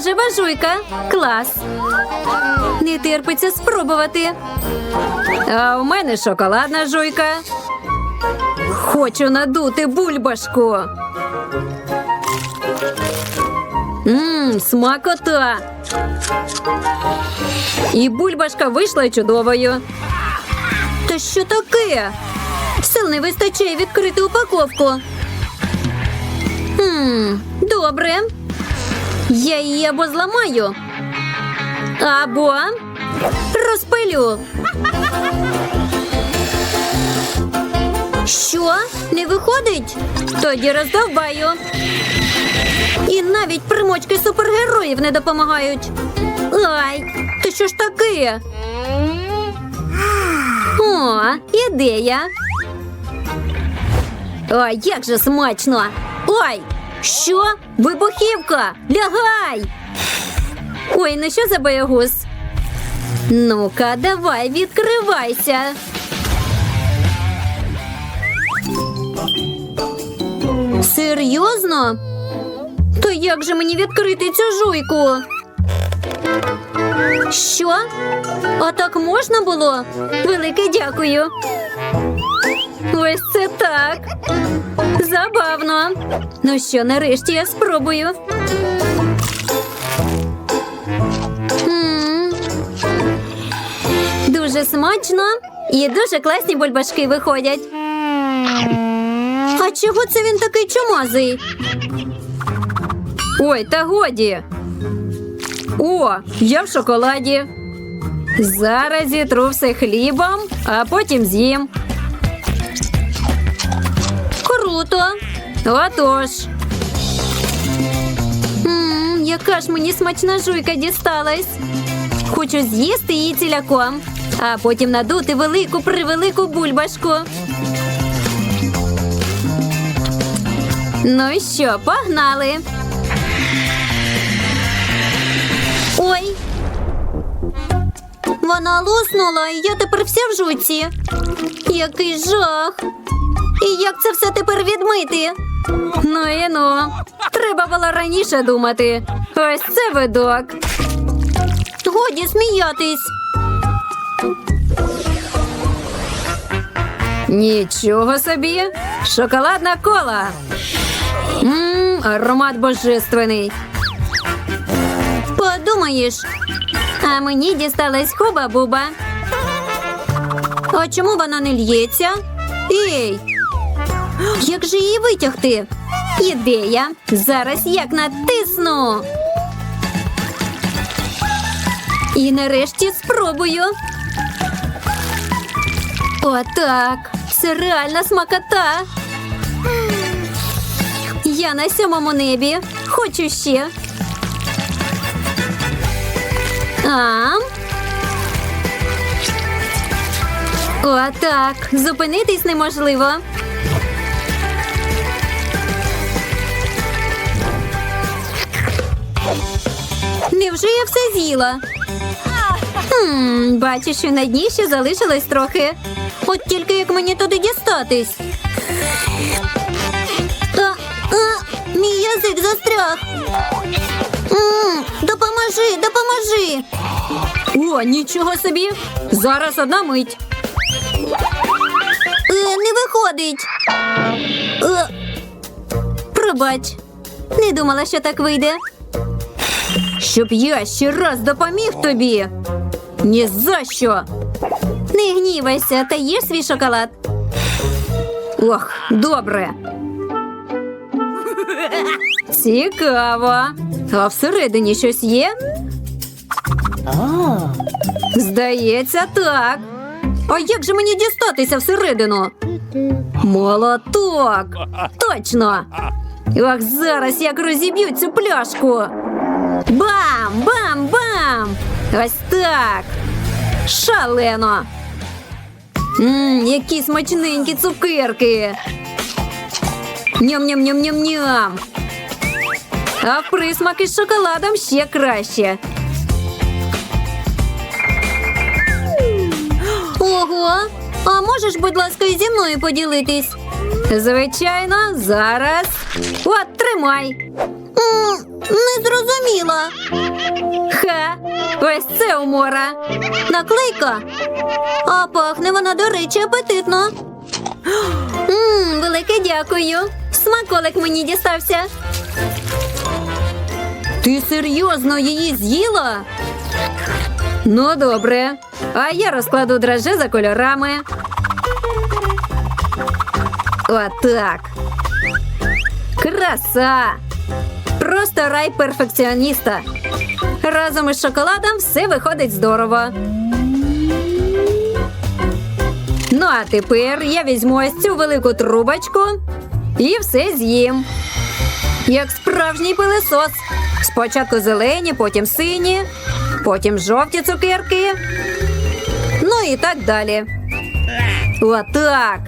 рожева жуйка. Клас. Не терпиться спробувати. А у мене шоколадна жуйка. Хочу надути бульбашку. Мм, смакота. І бульбашка вийшла чудовою. Та що таке? Сил не вистачає відкрити упаковку. Хм, добре. Я її або зламаю, або розпилю. Що? Не виходить? Тоді роздовбаю. І навіть примочки супергероїв не допомагають. Ай, то що ж таке? О, ідея. Ой, як же смачно. Ой, що? Вибухівка! Лягай! Ой, ну що за боягуз? Ну-ка, давай, відкривайся. Серйозно? То як же мені відкрити цю жуйку? Що? А так можна було? Велике дякую. Ось це так. Забавно. Ну що, нарешті я спробую. Дуже смачно і дуже класні бульбашки виходять. А чого це він такий чумазий? Ой, та годі. О, я в шоколаді. Зараз зітру все хлібом, а потім з'їм. Круто. Отож. Мм, яка ж мені смачна жуйка дісталась. Хочу з'їсти її ціляком, а потім надути велику превелику бульбашку. Ну що, погнали. Ой. Вона луснула, і я тепер вся в жуці. Який жах. І як це все тепер відмити? Ну і ну. Треба було раніше думати. Ось це видок. Годі сміятись. Нічого собі. Шоколадна кола. Мм, аромат божественний. Подумаєш, а мені дісталась хуба-буба. А чому вона не лється? Ей! Як же її витягти? Ідея. Зараз як натисну. І нарешті спробую. Отак. Це реальна смакота. Я на сьомому небі. Хочу ще. Ам. Отак. Зупинитись неможливо. Невже я все з'їла? Хм, бачу, що на дні ще залишилось трохи. От тільки як мені туди дістатись. А, а, мій язик застряг. М, допоможи, допоможи. О, нічого собі. Зараз одна мить. Е, не виходить. Е, пробач. Не думала, що так вийде. Щоб я ще раз допоміг тобі. Ні за що. Не гнівайся, та їж свій шоколад. Ох, добре. Цікаво. А всередині щось є? Здається, так. А як же мені дістатися всередину? Молоток! Точно! Ох, зараз як розіб'ю цю пляшку. Бам! Бам! Бам! Ось так. Шалено. Мм, які смачненькі цукерки. Ням-ням-ням-ням-ням. А присмак із шоколадом ще краще. Ого, а можеш, будь ласка, і зі мною поділитись? Звичайно, зараз. От, тримай. Не зрозуміла. Ха, ось це умора. Наклейка. А пахне вона, до речі, апетитно. Мм, велике дякую. Смаколик мені дістався. Ти серйозно її з'їла? Ну, добре. А я розкладу драже за кольорами. Отак. Краса! Просто рай перфекціоніста. Разом із шоколадом все виходить здорово. Ну, а тепер я візьму ось цю велику трубочку і все з'їм. Як справжній пилисос. Спочатку зелені, потім сині, потім жовті цукерки. Ну і так далі. Отак.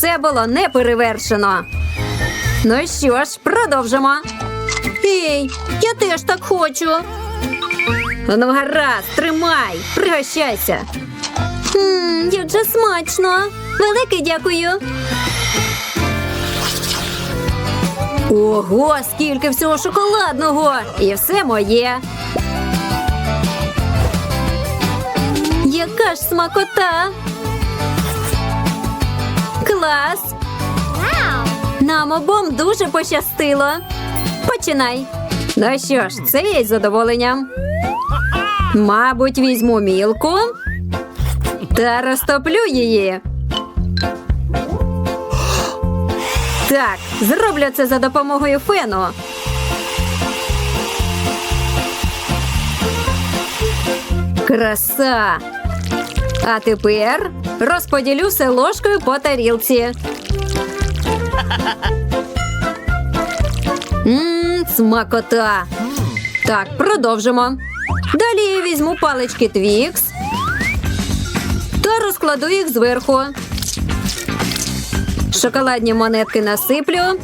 Це було не перевершено. Ну що ж, продовжимо. Ей, я теж так хочу. Ну, гаразд, тримай, пригощайся. Ммм, як же смачно. Велике дякую. Ого, скільки всього шоколадного! І все моє. Яка ж смакота! Клас! Нам обом дуже пощастило. Починай. Ну що ж, це із задоволенням. Мабуть, візьму мілку та розтоплю її. Так, зроблю це за допомогою фену. Краса. А тепер розподілю все ложкою по тарілці. Мм, смакота. Так, продовжимо. Далі я візьму палички Твікс та розкладу їх зверху. Шоколадні монетки насиплю.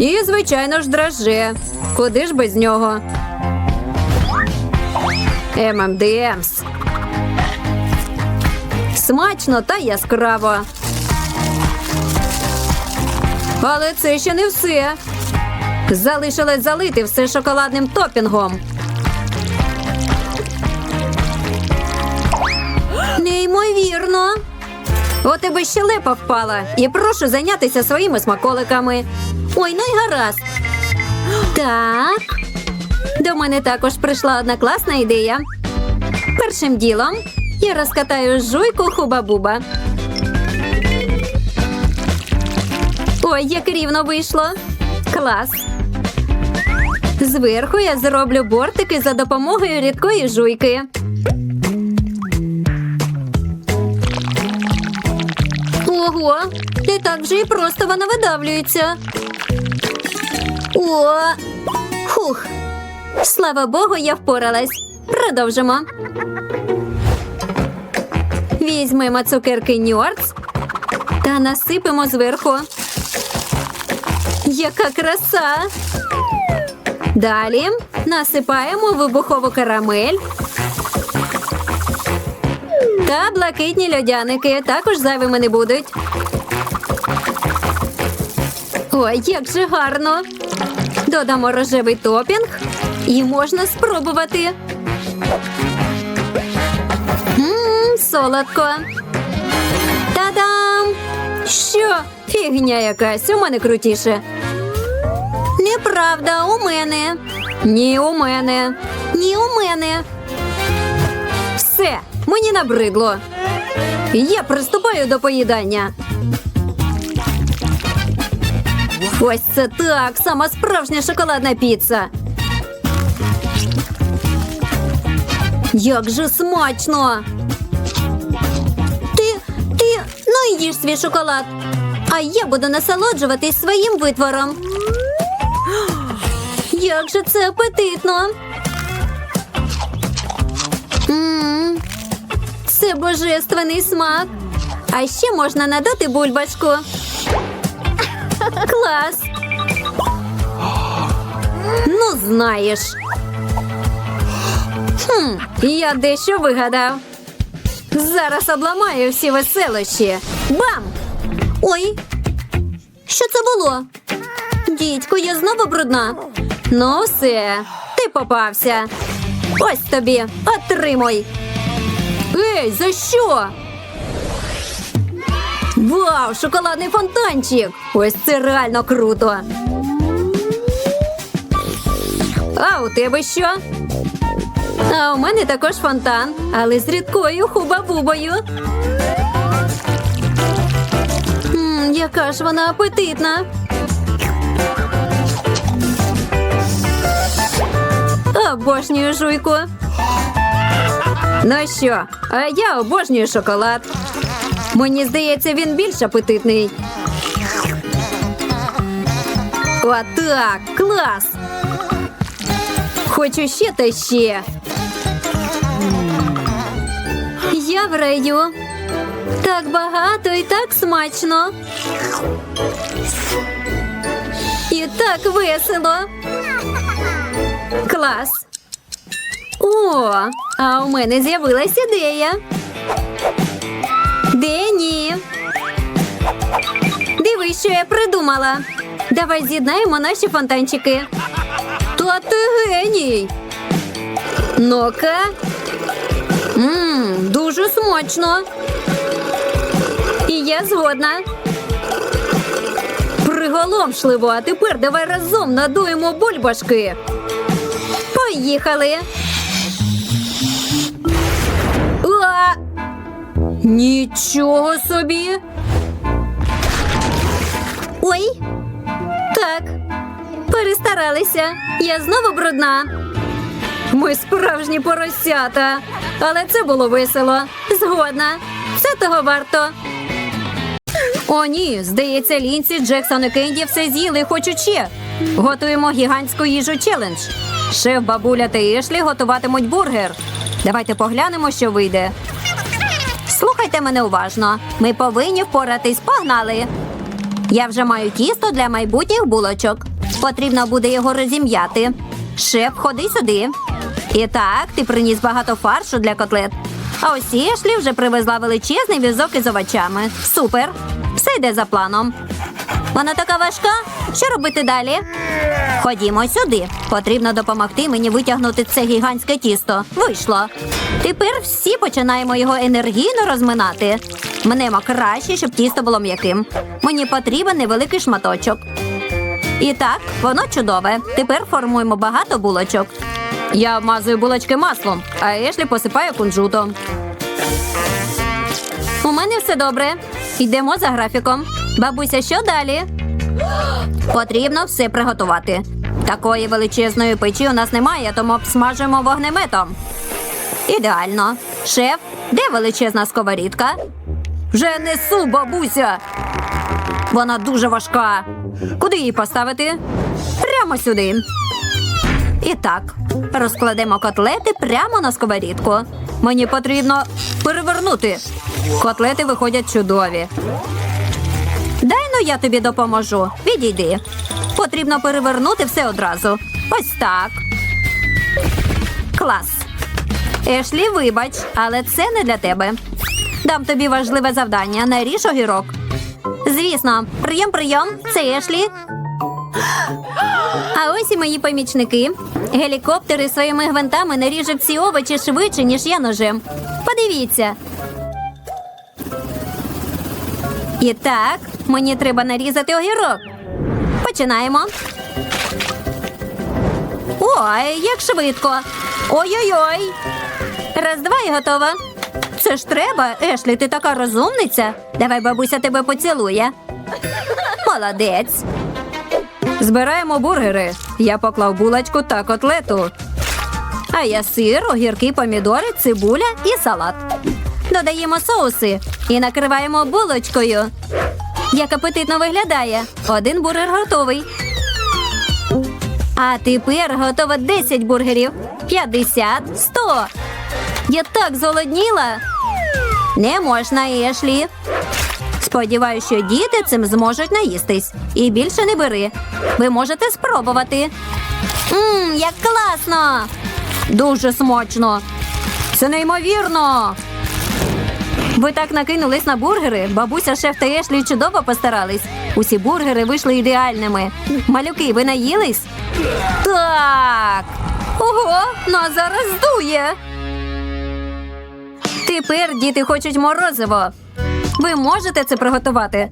І, звичайно ж, драже. Куди ж без нього? ММДМС. Смачно та яскраво. Але це ще не все. Залишилось залити все шоколадним топінгом. Неймовірно. У тебе щелепа впала. І прошу зайнятися своїми смаколиками. Ой, ну й гаразд. Так. До мене також прийшла одна класна ідея. Першим ділом я розкатаю жуйку хуба-буба. Ой, як рівно вийшло. Клас. Зверху я зроблю бортики за допомогою рідкої жуйки. Ого, не так вже і просто вона видавлюється. О, хух. Слава Богу, я впоралась. Продовжимо. Візьмемо цукерки Ньорц та насипемо зверху. Яка краса! Далі насипаємо вибухову карамель. Та блакитні льодяники також зайвими не будуть. Ой, як же гарно! Додамо рожевий топінг і можна спробувати. Солодко. Та-дам! Що? Фігня якась, у мене крутіше. Неправда, у мене. Ні, у мене. Ні, у мене. Все, мені набридло. Я приступаю до поїдання. Ось це так, сама справжня шоколадна піца. Як же смачно! Ну свій шоколад. А я буду насолоджуватись своїм витвором. Як же це апетитно! Це божественний смак. А ще можна надати бульбашку. Клас. Ну, знаєш. Хм, я дещо вигадав. Зараз обламаю всі веселощі. Бам! Ой, Що це було? Дідько, я знову брудна. Ну, все, ти попався. Ось тобі, отримуй. Ей, за що? Вау, шоколадний фонтанчик! Ось це реально круто. А у тебе що? А у мене також фонтан, але з рідкою хуба-бубою. Яка ж вона апетитна. Обожнюю жуйку. Ну що, а я обожнюю шоколад. Мені здається, він більш апетитний. Отак, клас. Хочу ще та ще. Я в раю. Так багато і так смачно. І так весело. Клас. О, а у мене з'явилась ідея. Дені. Дивись, що я придумала. Давай з'єднаємо наші фонтанчики. Та ти геній. Ну-ка. Мм, дуже смачно. І я згодна. Приголомшливо, а тепер давай разом надуємо бульбашки. Поїхали. А! Нічого собі. Ой. Так. Перестаралися. Я знову брудна. Ми справжні поросята. Але це було весело. Згодна. Це того варто. О, ні, здається, Лінці, Джексон і Кенді все з'їли хочуть ще. Готуємо гігантську їжу челендж. Шеф, бабуля та Ешлі готуватимуть бургер. Давайте поглянемо, що вийде. Слухайте мене уважно. Ми повинні впоратись. Погнали. Я вже маю тісто для майбутніх булочок. Потрібно буде його розім'яти. Шеф, ходи сюди. І так, ти приніс багато фаршу для котлет. А ось Ешлі вже привезла величезний візок із овочами. Супер! Все йде за планом. Вона така важка. Що робити далі? Ходімо сюди. Потрібно допомогти мені витягнути це гігантське тісто. Вийшло. Тепер всі починаємо його енергійно розминати. Мнемо краще, щоб тісто було м'яким. Мені потрібен невеликий шматочок. І так, воно чудове. Тепер формуємо багато булочок. Я обмазую булочки маслом, а Ешлі посипаю кунжутом. У мене все добре. Йдемо за графіком. Бабуся, що далі? Потрібно все приготувати. Такої величезної печі у нас немає, тому обсмажуємо вогнеметом. Ідеально. Шеф, де величезна сковорідка? Вже несу, бабуся. Вона дуже важка. Куди її поставити? Прямо сюди. І так, розкладемо котлети прямо на сковорідку. Мені потрібно перевернути. Котлети виходять чудові. Дай ну я тобі допоможу. Відійди. Потрібно перевернути все одразу. Ось так. Клас. Ешлі, вибач, але це не для тебе. Дам тобі важливе завдання. Наріж огірок. Звісно, прийом, прийом. Це Ешлі. А ось і мої помічники. Гелікоптери своїми гвинтами наріжуть ці овочі швидше, ніж я ножем. Подивіться. І так, мені треба нарізати огірок. Починаємо. Ой, як швидко. Ой-ой-ой. Раз, два і готова. Це ж треба, Ешлі, ти така розумниця. Давай бабуся тебе поцілує. Молодець. Збираємо бургери. Я поклав булочку та котлету. А я сир, огірки, помідори, цибуля і салат. Додаємо соуси і накриваємо булочкою. Як апетитно виглядає. Один бургер готовий. А тепер готово 10 бургерів. 50, 100. Я так зголодніла. Не можна, Ешлі. Сподіваюся, що діти цим зможуть наїстись. І більше не бери. Ви можете спробувати. Мм, як класно! Дуже смачно. Це неймовірно. Ви так накинулись на бургери. Бабуся, шеф та Ешлі чудово постарались. Усі бургери вийшли ідеальними. Малюки, ви наїлись? Так. Ого, нас зараз здує. Тепер діти хочуть морозиво. Ви можете це приготувати?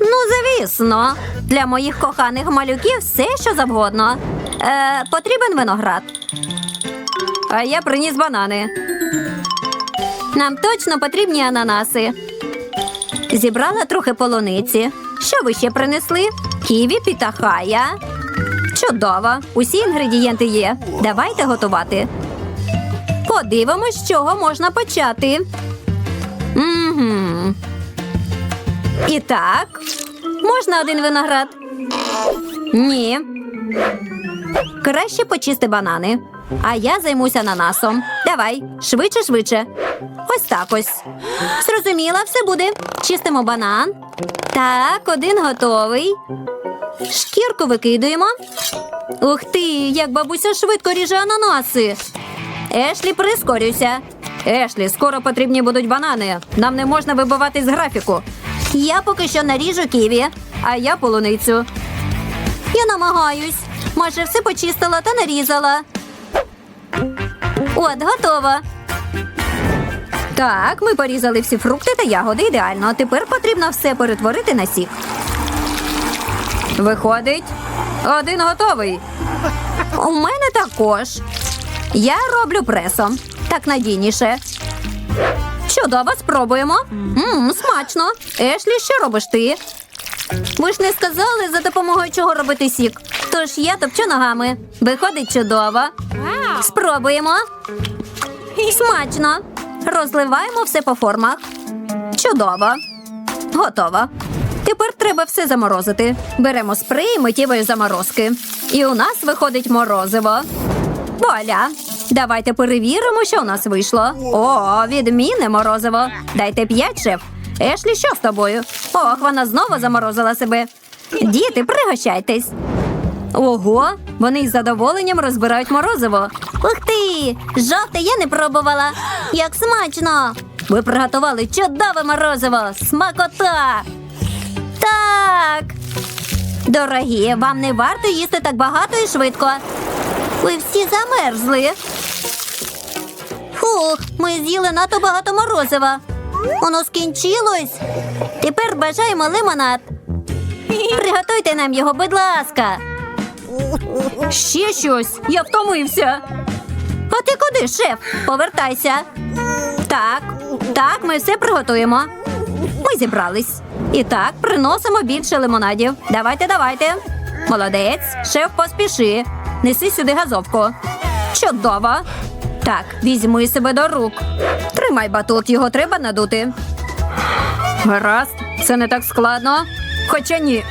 Ну, звісно, для моїх коханих малюків все, що завгодно. Е, потрібен виноград. А я приніс банани. Нам точно потрібні ананаси. Зібрала трохи полуниці. Що ви ще принесли? Ківі пітахая. Чудово. Усі інгредієнти є. Давайте готувати. Подивимось, з чого можна почати. Угу. І так, можна один виноград? Ні. Краще почисти банани. А я займуся ананасом. Давай, швидше, швидше. Ось так ось. Зрозуміла, все буде. Чистимо банан. Так, один готовий. Шкірку викидуємо. Ух ти, як бабуся швидко ріже ананаси. Ешлі, прискорюйся. Ешлі, скоро потрібні будуть банани. Нам не можна вибивати з графіку. Я поки що наріжу ківі, а я полуницю. Я намагаюсь. Майже все почистила та нарізала. От, готово. Так, ми порізали всі фрукти та ягоди ідеально. Тепер потрібно все перетворити на сік. Виходить, один готовий. У мене також. Я роблю пресом. Так надійніше. Чудово, спробуємо. Мм, смачно. Ешлі, що робиш ти? Ви ж не сказали, за допомогою чого робити сік. Тож я топчу ногами. Виходить чудово. Спробуємо. Смачно. Розливаємо все по формах. Чудово. Готово. Тепер треба все заморозити. Беремо спрей миттєвої заморозки. І у нас виходить морозиво. Вуаля! Давайте перевіримо, що у нас вийшло. О, відмінне морозиво. Дайте п'ять, шеф. Ешлі, що з тобою? Ох, вона знову заморозила себе. Діти, пригощайтесь. Ого, вони із задоволенням розбирають морозиво. Ух ти! Жовте я не пробувала. Як смачно! Ви приготували чудове морозиво! Смакота! Так. Дорогі, вам не варто їсти так багато і швидко. Ви всі замерзли. Фух, ми з'їли надто багато морозива. Воно скінчилось. Тепер бажаємо лимонад. Приготуйте нам його, будь ласка. Ще щось. Я втомився. А ти куди, шеф? Повертайся. Так, так, ми все приготуємо. Ми зібрались. І так, приносимо більше лимонадів. Давайте, давайте. Молодець, шеф, поспіши. Неси сюди газовку. Чудово. Так, візьми себе до рук. Тримай батут, його треба надути. Гаразд, це не так складно. Хоча ні,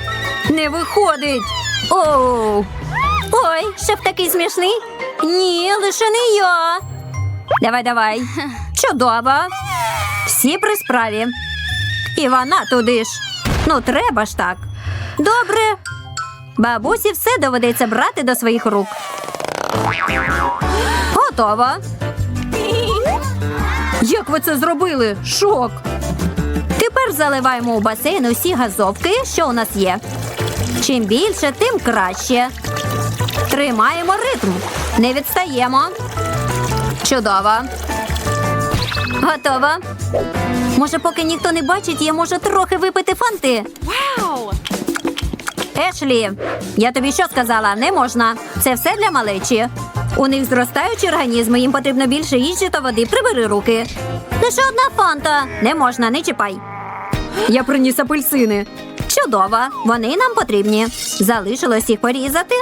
не виходить. Оу. Ой, шеф такий смішний. Ні, лише не я. Давай, давай. Чудово. Всі при справі. І вона туди ж. Ну, треба ж так. Добре. Бабусі все доведеться брати до своїх рук. Готово. Як ви це зробили? Шок. Тепер заливаємо у басейн усі газовки, що у нас є. Чим більше, тим краще. Тримаємо ритм. Не відстаємо. Чудово. Готово. Може, поки ніхто не бачить, я можу трохи випити фанти. Ешлі, я тобі що сказала? Не можна. Це все для малечі. У них зростаючі організми, їм потрібно більше їжі та води. Прибери руки. Лише одна фанта. Не можна, не чіпай. Я приніс апельсини. Чудово, вони нам потрібні. Залишилось їх порізати.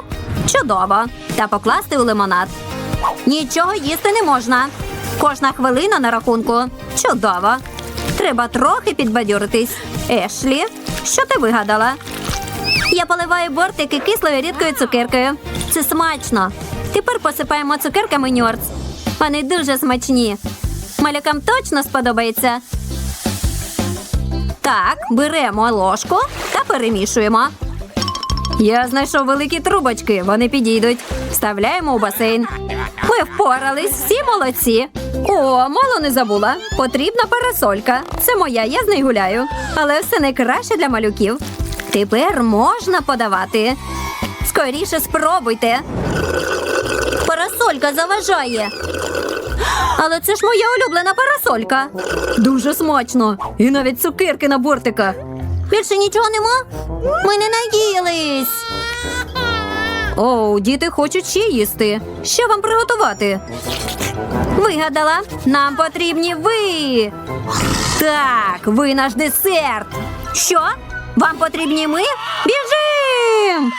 Чудово. Та покласти у лимонад. Нічого їсти не можна. Кожна хвилина на рахунку. Чудово. Треба трохи підбадьоритись. Ешлі, що ти вигадала? Я поливаю бортики кислою рідкою цукеркою. Це смачно. Тепер посипаємо цукерками ньорц. Вони дуже смачні. Малюкам точно сподобається. Так, беремо ложку та перемішуємо. Я знайшов великі трубочки, вони підійдуть. Вставляємо у басейн. Ми впорались, всі молодці. О, мало не забула. Потрібна парасолька. Це моя, я з нею гуляю. Але все найкраще для малюків. Тепер можна подавати. Скоріше спробуйте. Парасолька заважає. Але це ж моя улюблена парасолька. Дуже смачно. І навіть цукерки на бортиках. Більше нічого нема? Ми не наїлись. Оу, діти хочуть ще їсти. Що вам приготувати? Вигадала, нам потрібні ви. Так, ви наш десерт. Що? Вам потрібні ми? Біжим!